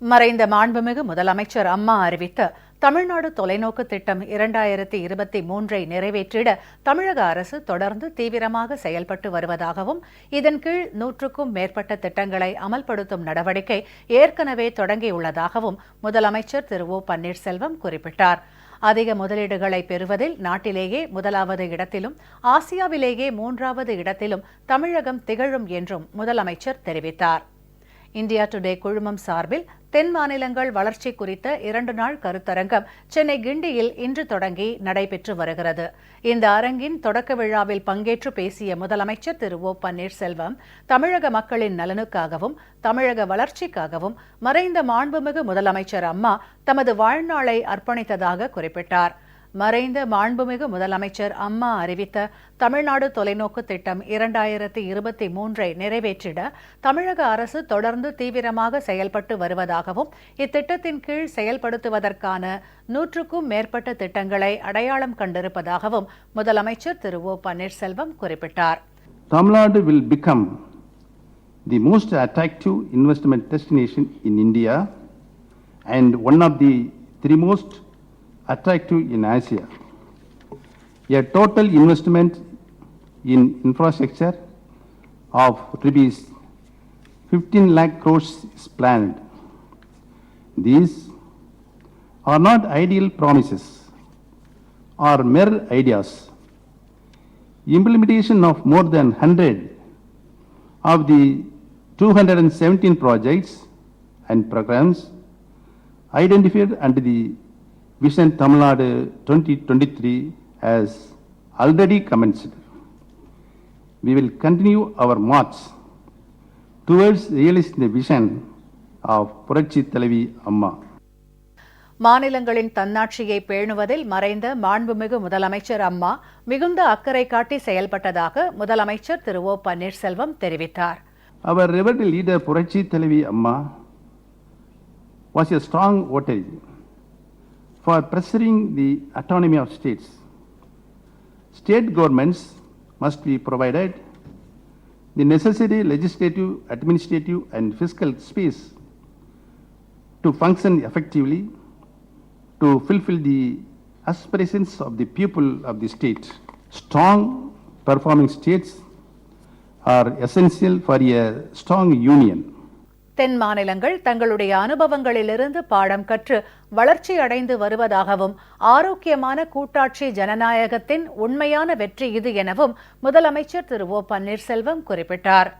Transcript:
மறைந்த மாண்புமிகு முதலமைச்சர் அம்மா அறிவித்த தமிழ்நாடு தொலைநோக்கு திட்டம் இரண்டாயிரத்தி இருபத்தி மூன்றை நிறைவேற்றிட தமிழக அரசு தொடர்ந்து தீவிரமாக செயல்பட்டு வருவதாகவும் இதன் கீழ் நூற்றுக்கும் மேற்பட்ட திட்டங்களை அமல்படுத்தும் நடவடிக்கை ஏற்கனவே தொடங்கியுள்ளதாகவும் முதலமைச்சர் திரு ஓ பன்னீர்செல்வம் குறிப்பிட்டார். அதிக முதலீடுகளை பெறுவதில் நாட்டிலேயே முதலாவது இடத்திலும் ஆசியாவிலேயே மூன்றாவது இடத்திலும் தமிழகம் திகழும் என்றும் முதலமைச்சர் தெரிவித்தார். இந்தியா டுடே குழுமம் சார்பில் தென் மாநிலங்கள் வளர்ச்சி குறித்த இரண்டு நாள் கருத்தரங்கம் சென்னை கிண்டியில் இன்று தொடங்கி நடைபெற்று வருகிறது. இந்த அரங்கின் தொடக்க விழாவில் பங்கேற்று பேசிய முதலமைச்சர் திரு ஓ பன்னீர்செல்வம் தமிழக மக்களின் நலனுக்காகவும் தமிழக வளர்ச்சிக்காகவும் மறைந்த மாண்புமிகு முதலமைச்சர் அம்மா தமது வாழ்நாளை அர்ப்பணித்ததாக குறிப்பிட்டார். மறைந்த மாண்புமிகு முதலமைச்சர் அம்மா அறிவித்த தமிழ்நாடு தொலைநோக்கு திட்டம் இரண்டாயிரத்தி இருபத்தி மூன்றை நிறைவேற்றிட தமிழக அரசு தொடர்ந்து தீவிரமாக செயல்பட்டு வருவதாகவும் இத்திட்டத்தின் கீழ் செயல்படுத்துவதற்கான நூற்றுக்கும் மேற்பட்ட திட்டங்களை அடையாளம் கண்டிருப்பதாகவும் முதலமைச்சர் திரு ஓ பன்னீர்செல்வம் குறிப்பிட்டார். Tamil Nadu will become the most attractive investment destination in India and one of the three most attractive in Asia. A total investment in infrastructure of rupees 15 lakh crores is planned. These are not ideal promises or mere ideas implementation of more than 100 of the 217 projects and programs identified under the Vision Tamil Nadu 2023 has already commenced. We will continue our march towards realizing the vision of Purachi Talavi Amma. மாநிலங்களின் தன்னாட்சியை பேணுவதில் மறைந்த மாண்புமிகு முதலமைச்சர் அம்மா மிகுந்த அக்கறை காட்டி செயல்பட்டதாக முதலமைச்சர் திரு ஓ பன்னீர்செல்வம் தெரிவித்தார் Our revered leader Purachi Talavi Amma was a strong voter for preserving the autonomy of states. State governments must be provided the necessary legislative, administrative, and fiscal space to function effectively to fulfill the aspirations of the people of the state. Strong performing states are essential for a strong union. தென் மாநிலங்கள் தங்களுடைய அனுபவங்களிலிருந்து பாடம் கற்று வளர்ச்சி அடைந்து வருவதாகவும் ஆரோக்கியமான கூட்டாட்சி ஜனநாயகத்தின் உண்மையான வெற்றி இது எனவும் முதலமைச்சர் திரு ஓ பன்னீர்செல்வம் குறிப்பிட்டார்.